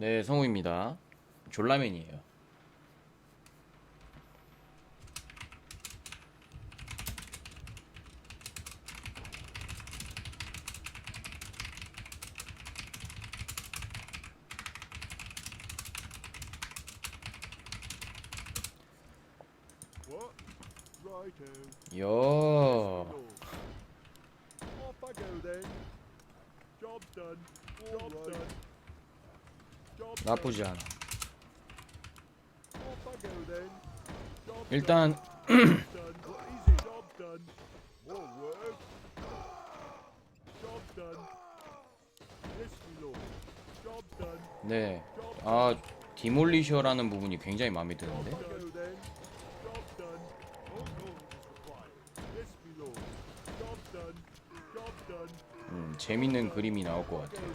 네, 성우입니다. 졸라맨이에요. What? Righto. 야, Off I go then. Job's done. Job's done. Job's 나쁘지 않아. done. Off I go then. Job's 일단 done. done. What is it? Job's done. More work. Job's done. Yes, my lord. Done. 네, 아 디몰리셔라는 부분이 굉장히 마음에 드는데. 음, 재밌는 그림이 나올 것 같아요.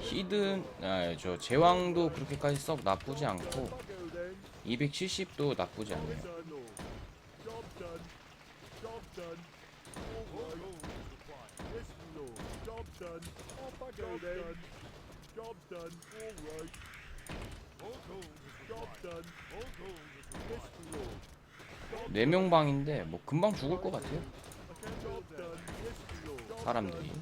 히든, 아, 저 제왕도 그렇게까지 썩 나쁘지 않고 Off I go then. 270도 나쁘지 않네요. Yes, our lord. Job done. Job done. All right. Yes, my lord. Job done. Off I go then. Job done. All right. Job done. Yes, my lord. 네명 방인데 뭐 금방 죽을 것 같아요. 사람들이.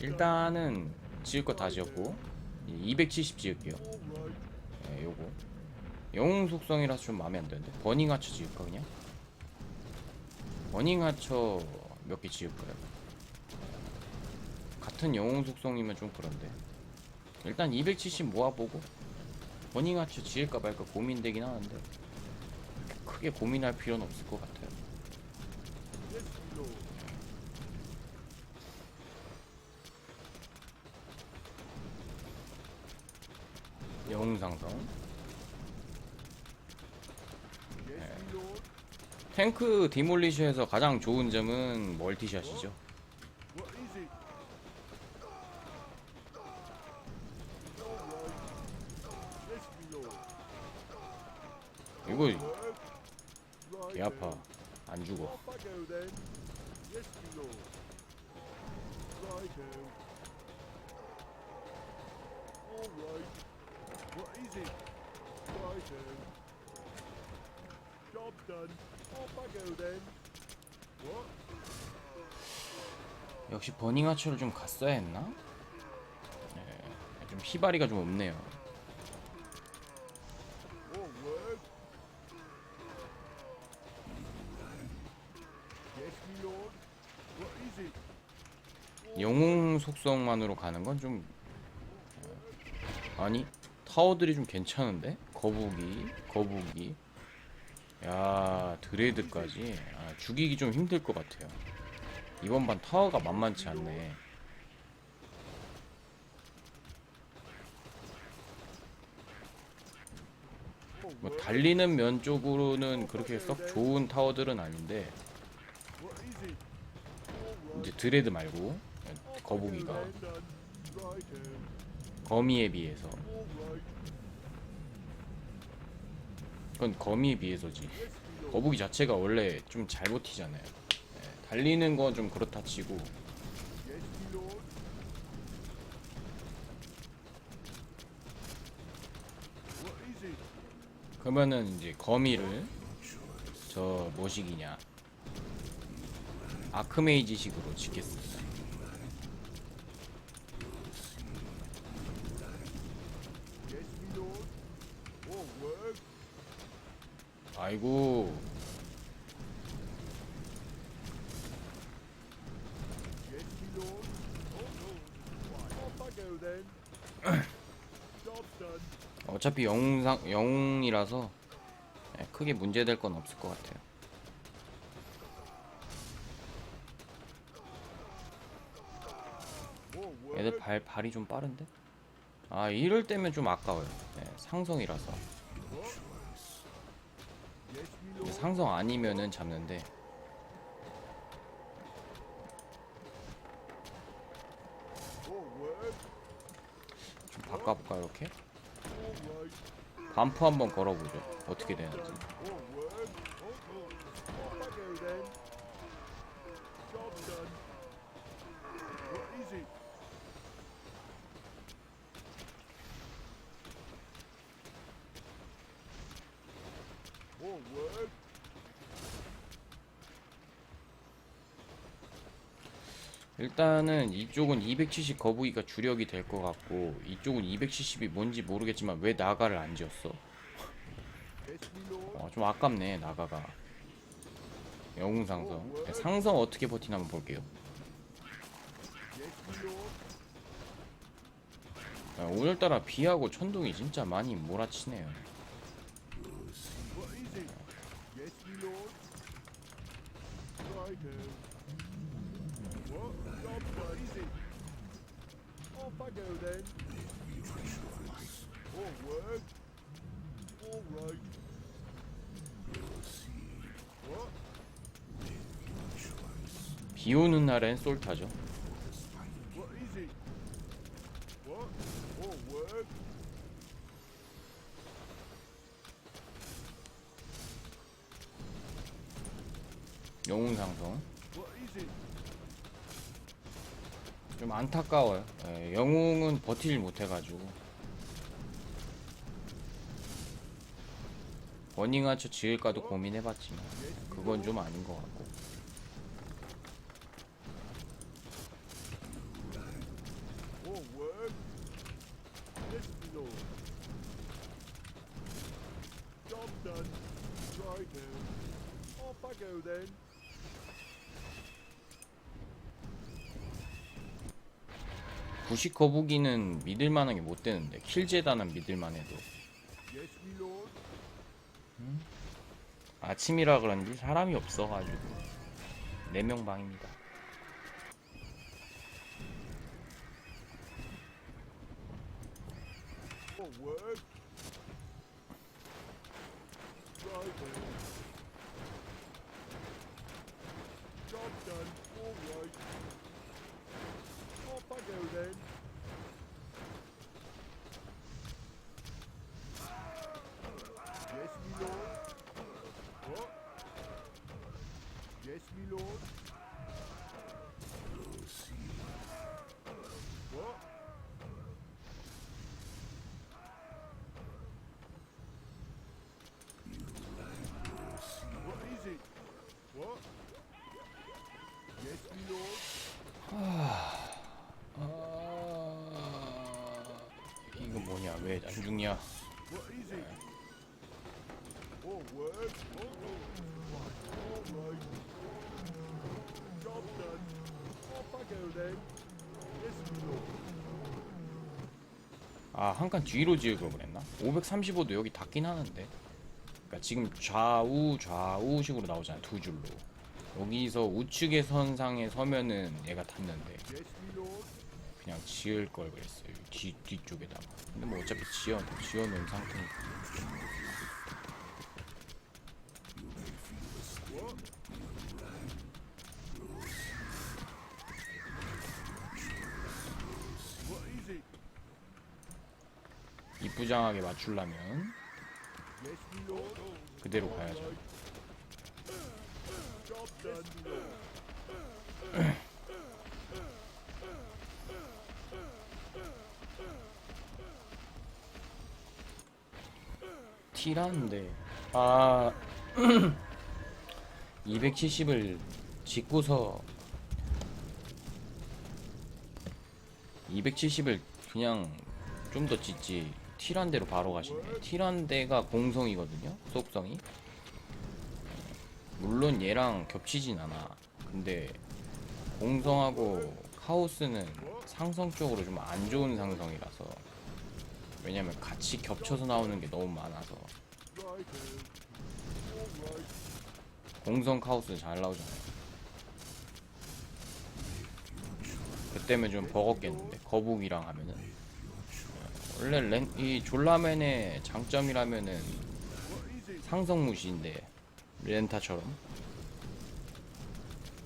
일단은 지을 거 다 지었고 270 지을게요. 네, 요거. 영웅 속성이라서 좀 마음에 안 드는데 버닝 하처 지을까 그냥? 버닝 하처 몇 개 지을까요? 같은 영웅 속성이면 좀 그런데. 일단 270 모아보고 버닝 하처 지을까 말까 고민되긴 하는데 크게 고민할 필요는 없을 것 같아요 Yes, my lord. 영웅 my lord. 탱크 디몰리셔에서 가장 좋은 점은 멀티샷이죠. 이거. 개 아파 안 죽어 Lord. Righto. What. Job done. Off I go then. What? 역시 버닝 하처를 좀 갔어야 했나? 네, 좀 희바리가 좀 없네요. More work. Yes, my lord. What is it? 영웅 속성만으로 가는 건 좀 아니 타워들이 좀 괜찮은데 거북이 거북이 야 드레드까지 아, 죽이기 좀 힘들 것 같아요. 이번 반 타워가 만만치 않네. 뭐. 달리는 면 쪽으로는 그렇게 썩 좋은 타워들은 아닌데. 이제 드레드 말고 거북이가. 거미에 비해서. 그건 거미에 비해서지. 거북이 자체가 원래 좀 잘 버티잖아요. 네, 달리는 건 좀 그렇다 치고? 그러면은 이제 거미를 저 뭐식이냐 아크메이지식으로 짓겠습니다. Yes, my lord. More work. 아이고 done. 어차피 영웅상 영웅이라서 네, 크게 문제될 건 없을 것 같아요. 애들 발 발이 좀 빠른데? 아 이럴 때면 좀 아까워요. 네, 상성이라서 Yes, my 근데 lord. 상성 아니면은 잡는데. 좀 바꿔볼까 이렇게? 반프 한번 걸어보죠. 어떻게 되는지. All work. Off I go then. Job done. What is it? More work. 일단은 이쪽은 270 거북이가 주력이 될 것 같고 이쪽은 270이 뭔지 모르겠지만 왜 나가를 안 지었어? 어, 좀 아깝네 나가가. 영웅 상성. 상성 어떻게 버티나 한번 볼게요. Lord. 아, 오늘따라 비하고 천둥이 진짜 많이 몰아치네요. What is it? Yes, me lord. Righto. What? Job done. Is it? Off I go then. All work. All right. What? 비 오는 날엔 솔타죠. What is it? What? Work. 영웅 상성. What is it? 좀 안타까워요. 예, 영웅은 버티질 못해가지고. 버닝아처 지을까도 고민해봤지만 그건 좀 아닌 것 같고. All work. Yes, me lord. Job done. Righto. Off I go then. 부식 거북이는 믿을만한 게 못 되는데 킬제다는 믿을만해도 lord. 아침이라 그런지 사람이 없어가지고 네명 방입니다. Job done. All right. Off I go then. Yes, me lord. What? Yes, me lord. What? What is it? What? Yes, me lord. 아... 이거 뭐냐 왜 안 죽냐? 아 한 칸 뒤로 지을 걸 그랬나? 535도 여기 닿긴 하는데. 그러니까 지금 좌우 좌우 식으로 나오잖아 두 줄로. 여기서 우측의 선상에 서면은 얘가 lord. 그냥 지을 걸 그랬어요 뒤 뒤쪽에다가. 근데 뭐 어차피 지어 지어 놓은 상태니까. What is it? 이쁘장하게 lord. 그대로 가야죠. T라는데 아 270을 짓고서 270을 그냥 좀 더 짓지 T란 대로 바로 가시네 T란 대가 공성이거든요 속성이. 물론 얘랑 겹치진 않아. 근데 공성하고 카오스는 상성적으로 좀 안 좋은 상성이라서 왜냐면 같이 겹쳐서 나오는 게 너무 많아서. 공성 카오스 잘 나오잖아요. 그때면 좀 버겁겠는데 거북이랑 하면은 원래 렌, 이 졸라맨의 장점이라면은 it? 상성 무시인데 렌타처럼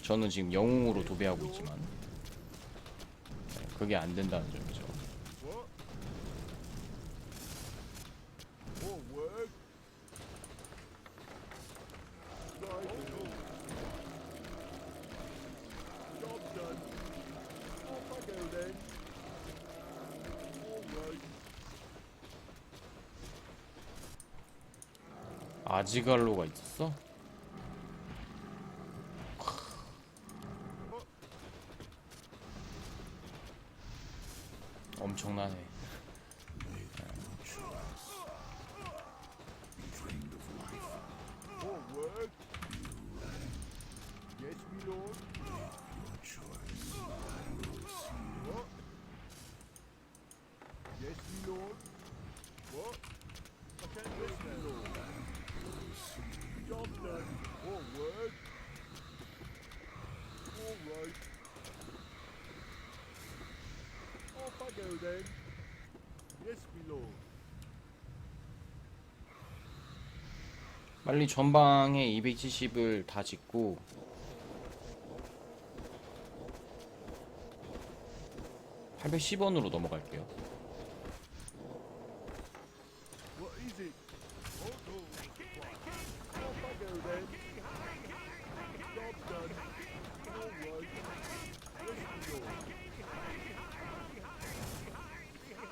저는 지금 영웅으로 도배하고 있지만 네, 그게 안 된다는 점이죠. What? All 아지갈로가 있었어? 엄청나네. Forward. Yes, my lord. What? Yes, my lord. What? I can't yes, my lord. Job done. Forward. All right. Off I go then. Yes, my lord. 빨리 전방에 270을 다 짓고 (810원으로) 넘어갈게요.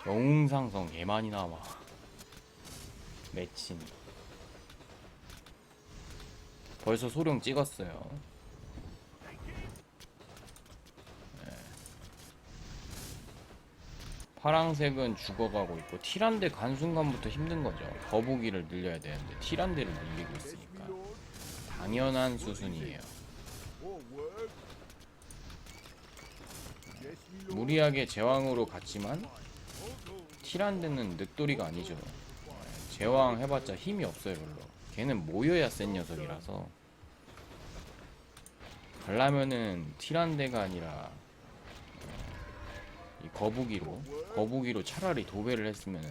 영웅상성 개 많이 나와 매친 벌써 소령 찍었어요. 네. 파랑색은 죽어가고 있고 티란데 간 순간부터 힘든 거죠. 거북이를 늘려야 되는데 티란데를 늘리고 있으니까. 당연한 수순이에요. lord. 무리하게 제왕으로 갔지만 티란데는 늑돌이가 아니죠. 네, 제왕 해봤자 힘이 없어요 별로. 걔는 모여야 센 녀석이라서 가려면은 티란데가 아니라 어, 이 거북이로 거북이로 차라리 도배를 했으면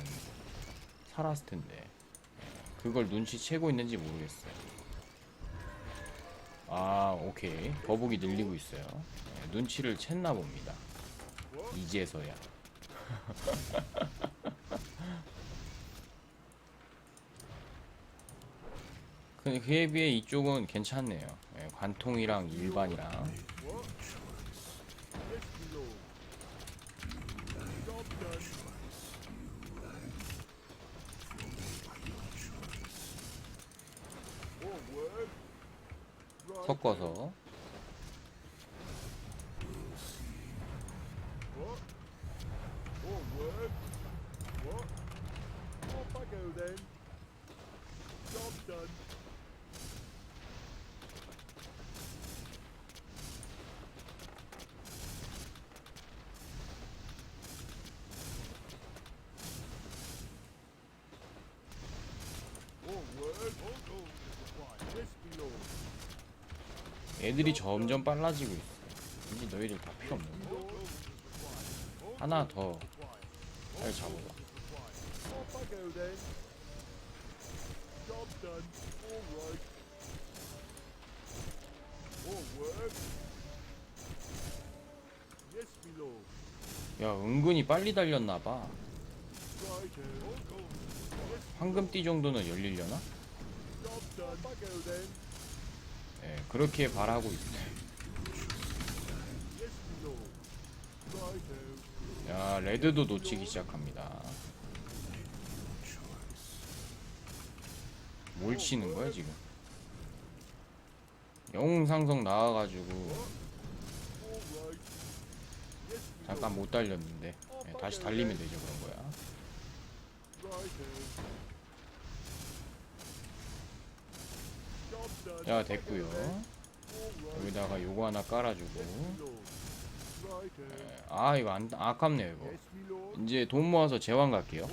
살았을 텐데. 예, 그걸 눈치채고 있는지 모르겠어요. 아 오케이. 거북이 늘리고 있어요. 예, 눈치를 챘나 봅니다. 이제서야 근데 그에 비해 이쪽은 괜찮네요. 예, 관통이랑 일반이랑. 섞어서 What? Forward. What? Off I go then. Job done. Forward. Yes, my lord. 애들이 점점 빨라지고 있어. 이제 너희들 다 필요 없는 거. 하나 더 잘 잡아봐. 야 은근히 빨리 달렸나봐. 황금띠 정도는 열리려나? 예, 그렇게 바라고. Right. 야 레드도 놓치기 시작합니다. 뭘 치는 거야 지금? 영웅 상성 나와가지고 잠깐 못 달렸는데 예, 다시 달리면 되죠 그런 거야. 자 right. 여기다가 요거 하나 깔아주고. 예, 아 이거 안 아깝네요 이거. 이제 돈 모아서 제왕 갈게요.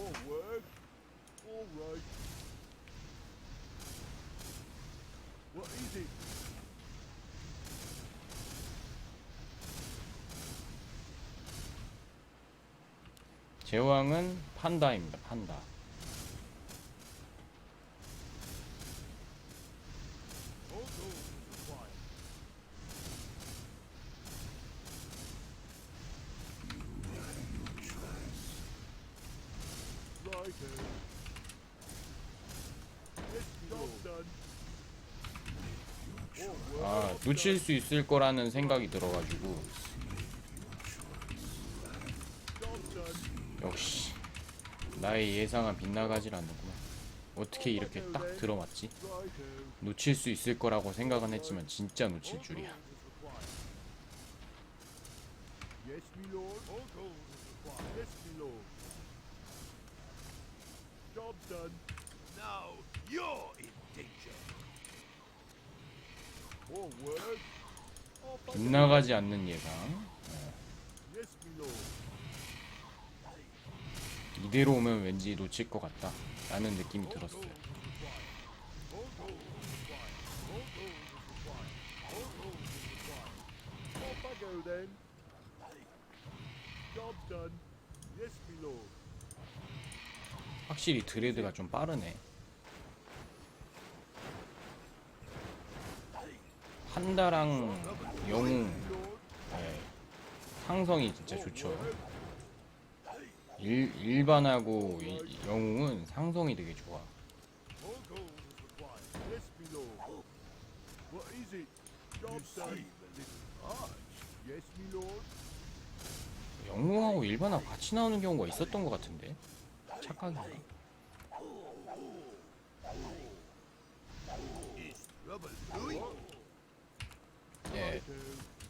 제왕은 판다입니다. 판다. 아 놓칠 수 있을 거라는 생각이 들어가지고. 역시 나의 예상은 빗나가질 않는구나. 어떻게 이렇게 딱 들어맞지? 놓칠 수 있을 거라고 생각은 했지만 진짜 놓칠 줄이야. Job done. Now you're in danger. More work. Oh, fuck it. 빗나가지 않는 예상. 이대로 오면 왠지 놓칠 것 같다. 라는 느낌이 들었어요. 확실히 드레드가 좀 빠르네. 판다랑 영웅. 네, 상성이 진짜 좋죠. 일, 일반하고 이- 영웅은 상성이 되게 좋아. 영웅하고 일반하고 같이 나오는 경우가 있었던 것 같은데 착각인가? 예.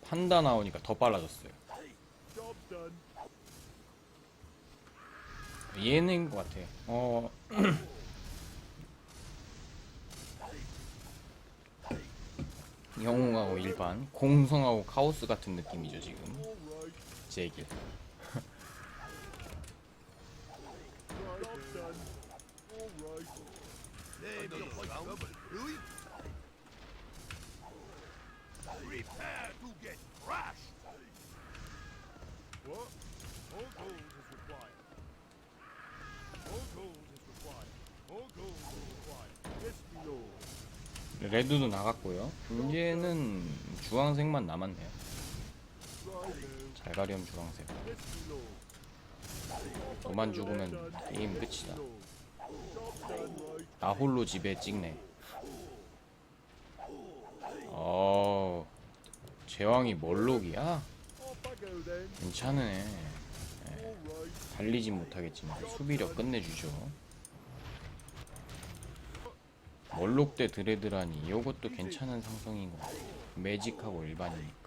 판다 나오니까 더 빨라졌어요. 얘는 것 같아. 어. 영웅하고 일반, 공성하고 카오스 같은 느낌이죠 지금. All right. 제얘기. Right. Job done. All right. Name your trouble brewing. Prepare to get crushed. What? All gold is required. All gold is required. All gold is required. Yes, my lord. 레드도 나갔고요. 이제는 주황색만 남았네요. Righto. 잘 가렴 주황색. Yes, my lord. 너만 죽으면 게임 끝이다. 나 홀로 집에 찍네. 어, 제왕이 멀록이야? 괜찮네. All right. 달리진 못하겠지만 수비력 끝내주죠. 멀록 대 드레드라니 이것도 괜찮은 상성인 것 같아요. 매직하고 일반이니까.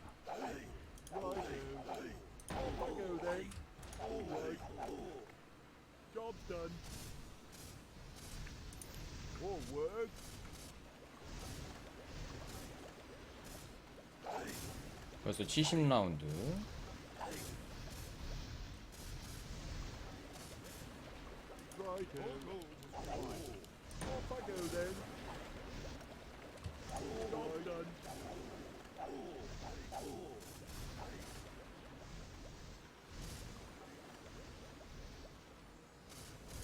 벌써 70라운드. Righto. Off I go then. Job done.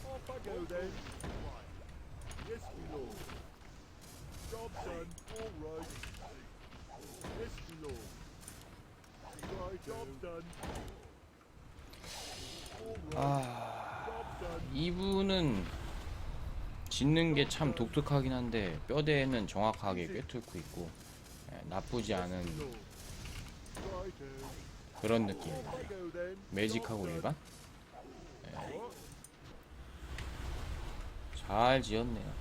Off I go then. Yes, my lord. Job done. All right. Yes, my lord. Right, job done. All right. 아. 이분은 짓는 게 참 독특하긴 한데 뼈대는 정확하게 꿰뚫고 있고 예, 나쁘지 않은. 그런 느낌. Off I go then. 매직하고 일반? What? 잘 지었네요.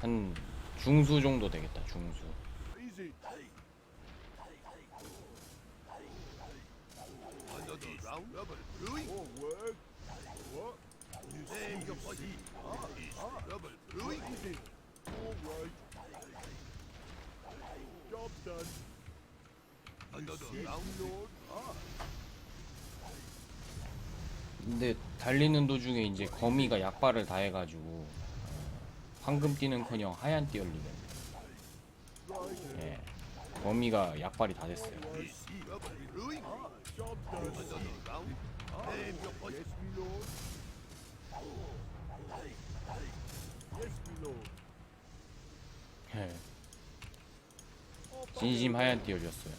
한 중수 정도 되겠다. 중수. 근데 달리는 도중에 이제 거미가 약발을 다 해가지고 어, 황금 띠는커녕 하얀 띠 Righto. 예 거미가 약발이 다 됐어요. 예, 진심. 하얀 띠 열렸어요.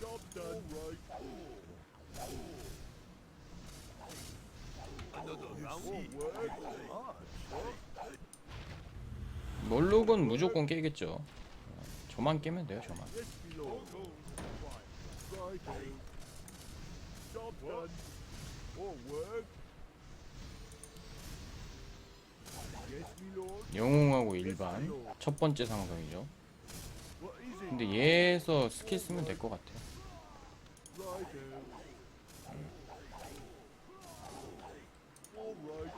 Job done. All right. Another round. More work. 멀록은 무조건 깨겠죠. 어, 저만 깨면 돼요. 저만. Job done. Yes, my lord. 영웅하고 일반 첫 번째 상성이죠. What is it? 근데 얘에서 스킬 쓰면 될 것 같아. Right All right.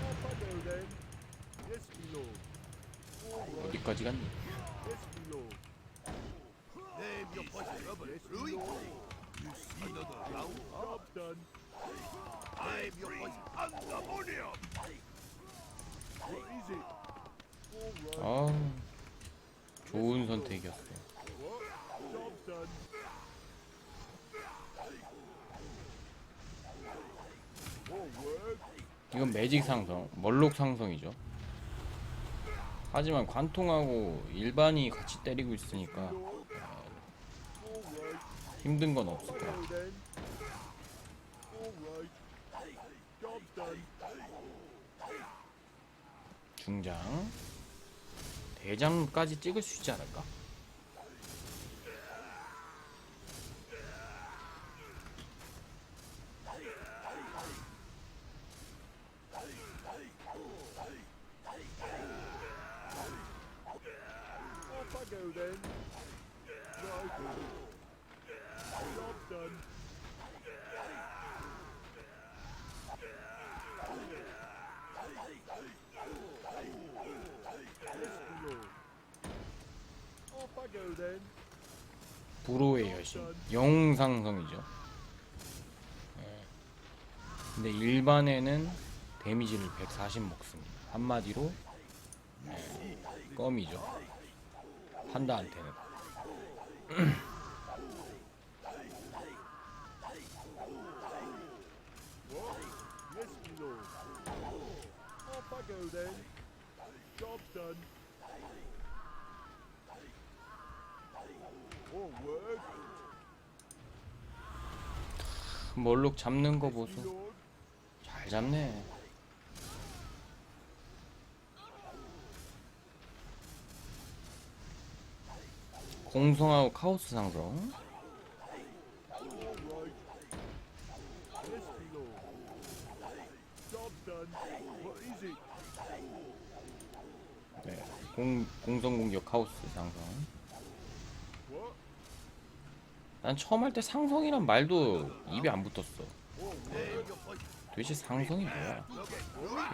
Off I go then. Yes, my lord. All right. 어디까지 갔니? Yes, my lord. Name your position, Robert. Yes, my Louis. lord. You see another round? Job done. Name your position. All right. 아, 좋은 선택이었어. 이건 매직 상성, 멀록 상성이죠. 하지만 관통하고 일반이 같이 때리고 있으니까 right. 힘든 건 done. 중장 대장까지 찍을 수 있지 않을까? Off I go then. Right. Job done. Yes, my lord. Off I go then. 불호의 여신 영웅 상성이죠. 예. 근데 일반에는 데미지를 140 먹습니다. 한마디로 예, 껌이죠. 판다한테는. 멀록 잡는 거 보소. 잡네. 공성하고 카오스 상성. 네. 공 공성 공격 카오스 상성. 난 처음 할 때 상성이란 말도 입에 안 붙었어. 도대체 상성이 뭐야?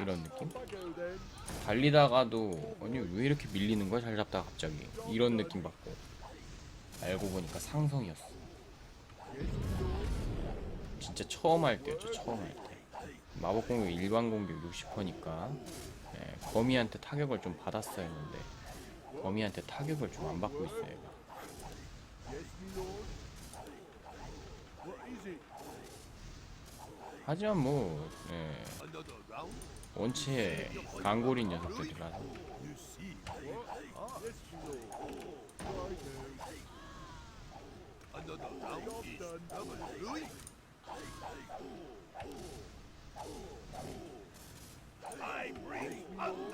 이런 느낌? 달리다가도 아니 왜 이렇게 밀리는 거야? 잘 잡다가 갑자기 이런 느낌 받고 알고 보니까 상성이었어. 진짜 처음 할 때였죠. 처음 할 때. 마법 공격 일반 공격 60%니까 예, 거미한테 타격을 좀 받았어야 했는데 거미한테 타격을 좀 안 받고 있어요. 얘가. Yes, my lord. What is it? 하지만 뭐 예? 원체 강골인 녀석들이라서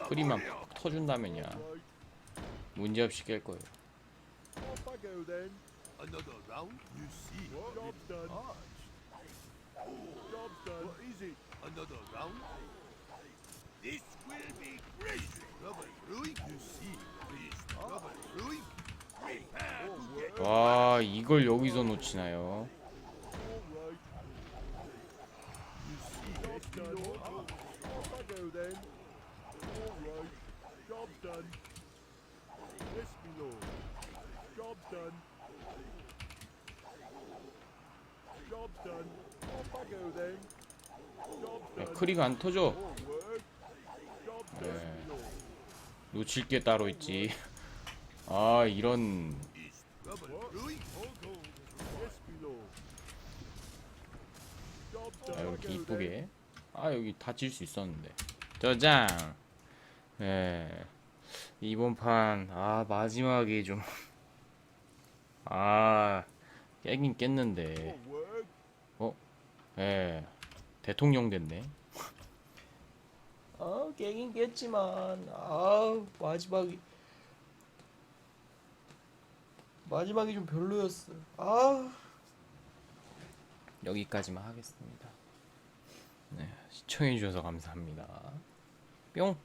프리만 팍 터준다면야. 문제없이 깰 거예요. Off I go then. Another round? You see. What? Job done. What is it? Another round? This will be great. Robert. Louis. You see. Please. Robert. Louis. Prepare to get. 와 이걸 여기서 놓치나요? All right. Job done. Off I go then. All right. Job done. Yes, my lord. Job done. Job done. 야. 크리가 안 터져. 네. 놓칠 게 따로 있지. 아 이런 아. I 이렇게 이쁘게 아 여기 다칠 수 있었는데 저장 예 이번 판 아 마지막에 좀아 깨긴. 깼는데. 예 대통령 됐네 아 깨긴 깼지만 아 마지막이 마지막이 좀 별로였어 아 여기까지만 하겠습니다. 네, 시청해 주셔서 감사합니다. 뿅!